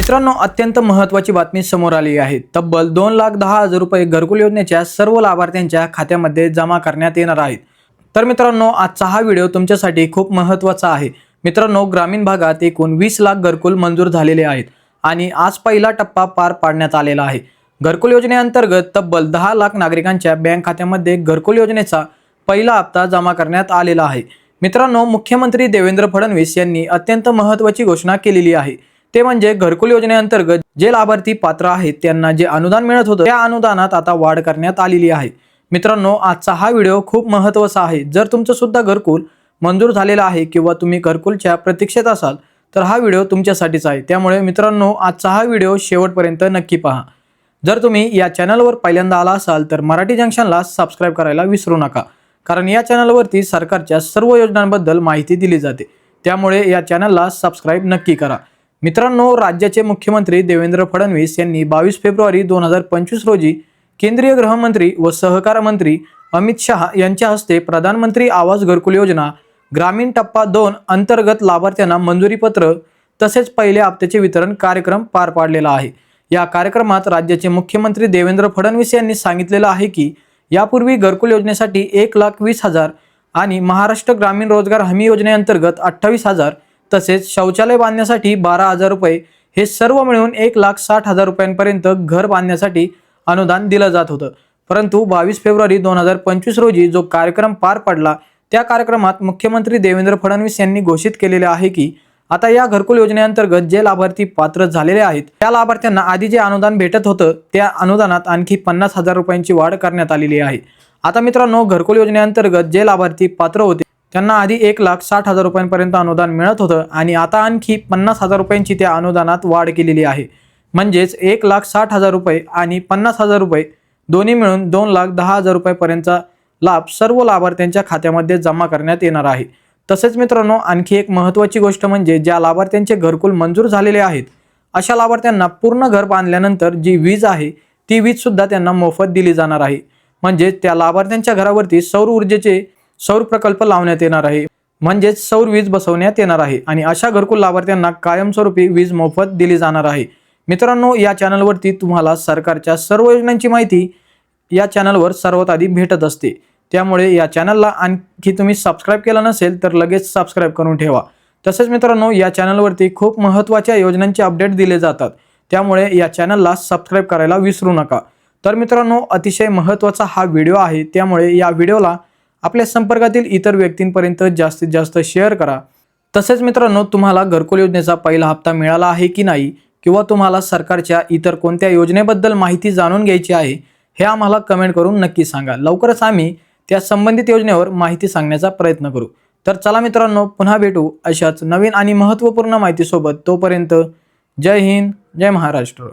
मित्रांनो अत्यंत महत्त्वाची बातमी समोर आली आहे. तब्बल दोन लाख दहा हजार रुपये घरकुल योजनेच्या सर्व लाभार्थ्यांच्या खात्यामध्ये जमा करण्यात येणार आहेत. तर मित्रांनो आजचा हा व्हिडिओ तुमच्यासाठी खूप महत्त्वाचा आहे. मित्रांनो ग्रामीण भागात एकूण वीस लाख घरकुल मंजूर झालेले आहेत आणि आज पहिला टप्पा पार पाडण्यात आलेला आहे. घरकुल योजनेअंतर्गत तब्बल दहा लाख नागरिकांच्या बँक खात्यामध्ये घरकुल योजनेचा पहिला हप्ता जमा करण्यात आलेला आहे. मित्रांनो मुख्यमंत्री देवेंद्र फडणवीस यांनी अत्यंत महत्त्वाची घोषणा केलेली आहे. ते म्हणजे घरकुल योजनेअंतर्गत जे लाभार्थी पात्र आहेत त्यांना जे अनुदान मिळत होतं त्या अनुदानात आता वाढ करण्यात आलेली आहे. मित्रांनो आजचा हा व्हिडिओ खूप महत्त्वाचा आहे. जर तुमचं सुद्धा घरकुल मंजूर झालेलं आहे किंवा तुम्ही घरकुलच्या प्रतीक्षेत असाल तर हा व्हिडिओ तुमच्यासाठीच आहे. त्यामुळे मित्रांनो आजचा हा व्हिडिओ शेवटपर्यंत नक्की पहा. जर तुम्ही या चॅनलवर पहिल्यांदा आला असाल तर मराठी जंक्शनला सबस्क्राईब करायला विसरू नका. कारण या चॅनलवरती सरकारच्या सर्व योजनांबद्दल माहिती दिली जाते. त्यामुळे या चॅनलला सबस्क्राईब नक्की करा. मित्रांनो राज्याचे मुख्यमंत्री देवेंद्र फडणवीस यांनी बावीस फेब्रुवारी दोन हजार पंचवीस रोजी केंद्रीय गृहमंत्री व सहकार मंत्री अमित शहा यांच्या हस्ते प्रधानमंत्री आवास घरकुल योजना ग्रामीण टप्पा दोन अंतर्गत लाभार्थ्यांना मंजुरीपत्र तसेच पहिल्या हप्त्याचे वितरण कार्यक्रम पार पाडलेला आहे. या कार्यक्रमात राज्याचे मुख्यमंत्री देवेंद्र फडणवीस यांनी सांगितलेलं आहे की यापूर्वी घरकुल योजनेसाठी एक लाख वीस हजार आणि महाराष्ट्र ग्रामीण रोजगार हमी योजनेअंतर्गत अठ्ठावीस हजार तसेच शौचालय बांधण्यासाठी बारा हजार रुपये हे सर्व मिळून एक लाख साठ हजार रुपयांपर्यंत घर बांधण्यासाठी अनुदान दिलं जात होतं. परंतु बावीस फेब्रुवारी दोन हजार पंचवीस रोजी जो कार्यक्रम पार पडला त्या कार्यक्रमात मुख्यमंत्री देवेंद्र फडणवीस यांनी घोषित केलेले आहे की आता या घरकुल योजनेअंतर्गत जे लाभार्थी पात्र झालेले आहेत त्या लाभार्थ्यांना आधी जे अनुदान भेटत होतं त्या अनुदानात आणखी पन्नास हजार रुपयांची वाढ करण्यात आलेली आहे. आता मित्रांनो घरकुल योजनेअंतर्गत जे लाभार्थी पात्र होते त्यांना आधी एक लाख साठ हजार रुपयांपर्यंत अनुदान मिळत होतं आणि आता आणखी पन्नास हजार रुपयांची त्या अनुदानात वाढ केलेली आहे. म्हणजेच एक लाख साठ हजार रुपये आणि पन्नास हजार रुपये दोन्ही मिळून दोन लाख दहा हजार रुपयापर्यंतचा लाभ सर्व लाभार्थ्यांच्या खात्यामध्ये जमा करण्यात येणार आहे. तसेच मित्रांनो आणखी एक महत्त्वाची गोष्ट म्हणजे ज्या लाभार्थ्यांचे घरकुल मंजूर झालेले आहेत अशा लाभार्थ्यांना पूर्ण घर बांधल्यानंतर जी वीज आहे ती वीजसुद्धा त्यांना मोफत दिली जाणार आहे. म्हणजे त्या लाभार्थ्यांच्या घरावरती सौर ऊर्जेचे सौर प्रकल्प लावण्यात येणार आहे. म्हणजेच सौर वीज बसवण्यात येणार आहे आणि अशा घरकुल लाभार्थ्यांना कायमस्वरूपी वीज मोफत दिली जाणार आहे. मित्रांनो या चॅनलवरती तुम्हाला सरकारच्या सर्व योजनांची माहिती या चॅनलवर सर्वात आधी भेटत असते. त्यामुळे या चॅनलला आणखी तुम्ही सबस्क्राईब केला नसेल तर लगेच सबस्क्राईब करून ठेवा. तसेच मित्रांनो या चॅनलवरती खूप महत्त्वाच्या योजनांचे अपडेट दिले जातात. त्यामुळे या चॅनलला सबस्क्राईब करायला विसरू नका. तर मित्रांनो अतिशय महत्त्वाचा हा व्हिडिओ आहे. त्यामुळे या व्हिडिओला आपल्या संपर्कातील इतर व्यक्तींपर्यंत जास्तीत जास्त शेअर करा. तसेच मित्रांनो तुम्हाला घरकुल योजनेचा पहिला हप्ता मिळाला आहे की नाही किंवा तुम्हाला सरकारच्या इतर कोणत्या योजनेबद्दल माहिती जाणून घ्यायची आहे हे आम्हाला कमेंट करून नक्की सांगा. लवकरच आम्ही त्या संबंधित योजनेवर माहिती सांगण्याचा प्रयत्न करू. तर चला मित्रांनो पुन्हा भेटू अशाच नवीन आणि महत्त्वपूर्ण माहितीसोबत. तोपर्यंत जय हिंद जय महाराष्ट्र.